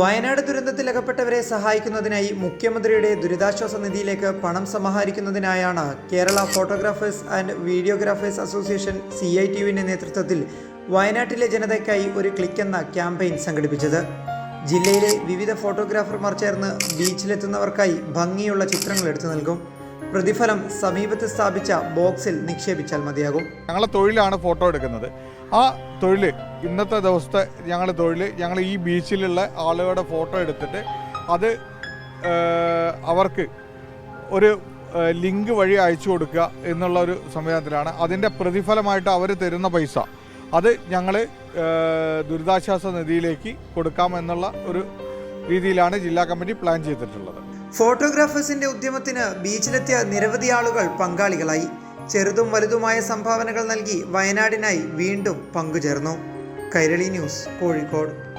വയനാട് ദുരന്തത്തിൽ അകപ്പെട്ടവരെ സഹായിക്കുന്നതിനായി മുഖ്യമന്ത്രിയുടെ ദുരിതാശ്വാസ നിധിയിലേക്ക് പണം സമാഹരിക്കുന്നതിനായാണ് Kerala photographers and videographers association C I T യുവിന്റെ നേതൃത്വത്തിൽ വയനാട്ടിലെ ജനതയ്ക്കായി ഒരു ക്ലിക്ക് എന്ന ക്യാമ്പയിൻ സംഘടിപ്പിച്ചത്. ജില്ലയിലെ വിവിധ ഫോട്ടോഗ്രാഫർമാർ ചേർന്ന് ബീച്ചിലെത്തുന്നവർക്കായി ഭംഗിയുള്ള ചിത്രങ്ങൾ എടുത്തു നൽകും. പ്രതിഫലം സമീപത്ത് സ്ഥാപിച്ച ബോക്സിൽ നിക്ഷേപിച്ചാൽ മതിയാകും. ഞങ്ങളെ തൊഴിലാണ് ഫോട്ടോ എടുക്കുന്നത്. ആ തൊഴിൽ ഇന്നത്തെ ദിവസത്തെ ഞങ്ങളുടെ തൊഴിൽ ഞങ്ങൾ ഈ ബീച്ചിലുള്ള ആളുകളുടെ ഫോട്ടോ എടുത്തിട്ട് അത് അവർക്ക് ഒരു ലിങ്ക് വഴി അയച്ചു കൊടുക്കുക എന്നുള്ള ഒരു സംവിധാനത്തിലാണ്. അതിന്റെ പ്രതിഫലമായിട്ട് അവർ തരുന്ന പൈസ. അത് ഞങ്ങൾ ദുരിതാശ്വാസ നിധിയിലേക്ക് കൊടുക്കാമെന്നുള്ള ഒരു രീതിയിലാണ് ജില്ലാ കമ്മിറ്റി പ്ലാൻ ചെയ്തിട്ടുള്ളത്. ഫോട്ടോഗ്രാഫേഴ്സിന്റെ ഉദ്യമത്തിന് ബീച്ചിലെത്തിയ നിരവധി ആളുകൾ പങ്കാളികളായി. ചെറുതും വലുതുമായ സംഭാവനകൾ നൽകി വയനാടിനായി വീണ്ടും പങ്കുചേർന്നു. കൈരളി ന്യൂസ് കോഴിക്കോട്.